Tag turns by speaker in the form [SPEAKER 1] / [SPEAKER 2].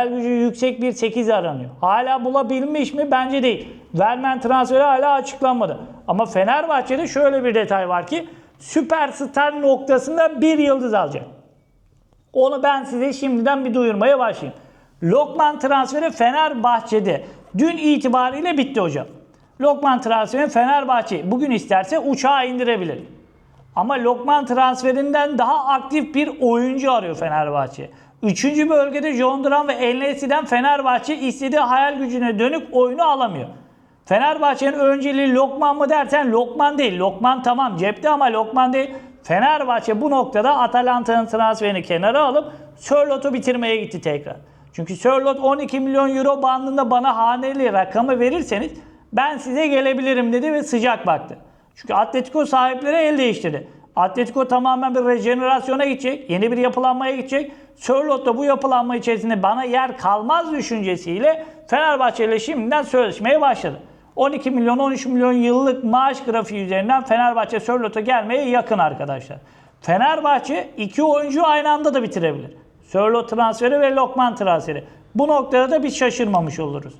[SPEAKER 1] Hayal gücü yüksek bir 8 aranıyor. Hala bulabilmiş mi? Bence değil. Vermen transferi hala açıklanmadı. Ama Fenerbahçe'de şöyle bir detay var ki süperstar noktasında bir yıldız alacak. Onu ben size şimdiden bir duyurmaya başlayayım. Lokman transferi Fenerbahçe'de dün itibariyle bitti hocam. Lokman transferi Fenerbahçe bugün isterse uçağa indirebilir. Ama Lokman transferinden daha aktif bir oyuncu arıyor Fenerbahçe. Üçüncü bölgede John Duran ve El Nesri'den Fenerbahçe istediği hayal gücüne dönük oyunu alamıyor. Fenerbahçe'nin önceliği Lokman mı dersen Lokman değil. Lokman tamam cepte ama Lokman değil. Fenerbahçe bu noktada Atalanta'nın transferini kenara alıp Sörlot'u bitirmeye gitti tekrar. Çünkü Sörlot 12 milyon euro bandında bana haneli rakamı verirseniz ben size gelebilirim dedi ve sıcak baktı. Çünkü Atletico sahipleri el değiştirdi. Atletico tamamen bir rejenerasyona gidecek. Yeni bir yapılanmaya gidecek. Sörlot da bu yapılanma içerisinde bana yer kalmaz düşüncesiyle Fenerbahçe ile şimdiden sözleşmeye başladı. 12 milyon 13 milyon yıllık maaş grafiği üzerinden Fenerbahçe Sörlot'a gelmeye yakın arkadaşlar. Fenerbahçe iki oyuncu aynı anda da bitirebilir. Sörlot transferi ve Lokman transferi. Bu noktada da biz şaşırmamış oluruz.